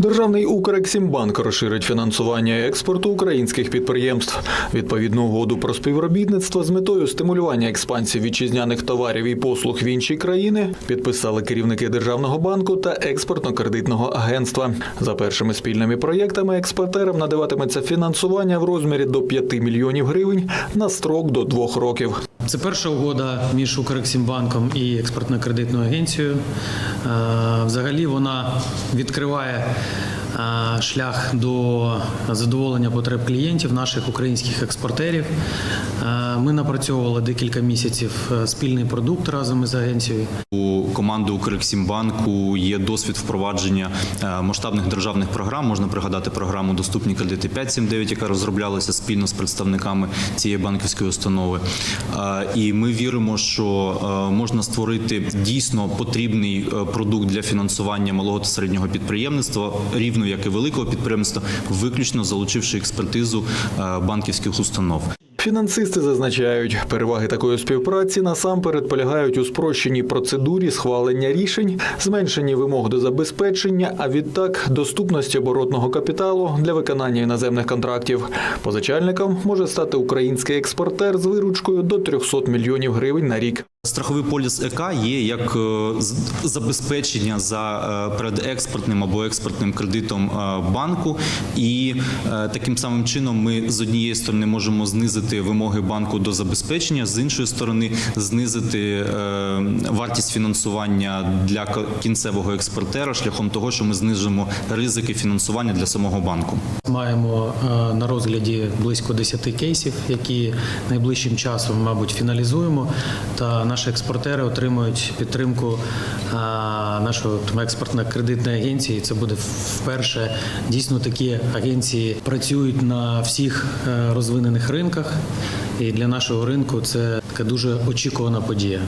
Державний Укрексімбанк розширить фінансування експорту українських підприємств. Відповідну угоду про співробітництво з метою стимулювання експансії вітчизняних товарів і послуг в інші країни підписали керівники Державного банку та експортно-кредитного агентства. За першими спільними проєктами експортерам надаватиметься фінансування в розмірі до 5 мільйонів гривень на строк до двох років. Це перша угода між Укрексімбанком і експортно-кредитною агенцією. Е, Взагалі вона відкриває е, шлях до задоволення потреб клієнтів, наших українських експортерів. Е, Ми напрацьовували декілька місяців спільний продукт разом із агенцією. Команди Укрексімбанку є досвід впровадження е, масштабних державних програм. Можна пригадати програму Доступні кредити 579, яка розроблялася спільно з представниками цієї банківської установи. Е, І ми віримо, що е, можна створити дійсно потрібний продукт для фінансування малого та середнього підприємництва, рівно як і великого підприємства, виключно залучивши експертизу банківських установ. Фінансисти зазначають, переваги такої співпраці насамперед полягають у спрощеній процедурі схвалення рішень, зменшенні вимог до забезпечення, а відтак доступності оборотного капіталу для виконання іноземних контрактів. Позичальником може стати український експортер з виручкою до 300 мільйонів гривень на рік. Страховий поліс ЕК є як е, забезпечення за е, передекспортним або експортним кредитом е, банку, і таким самим чином ми з однієї сторони можемо знизити вимоги банку до забезпечення, з іншої сторони знизити вартість фінансування для кінцевого експортера шляхом того, що ми знижимо ризики фінансування для самого банку. Маємо на розгляді близько 10 кейсів, які найближчим часом, мабуть, фіналізуємо. Та наші експортери отримують підтримку нашої експортно-кредитної агенції. Це буде вперше. Дійсно, такі агенції працюють на всіх е, розвинених ринках. І для нашого ринку це така дуже очікувана подія.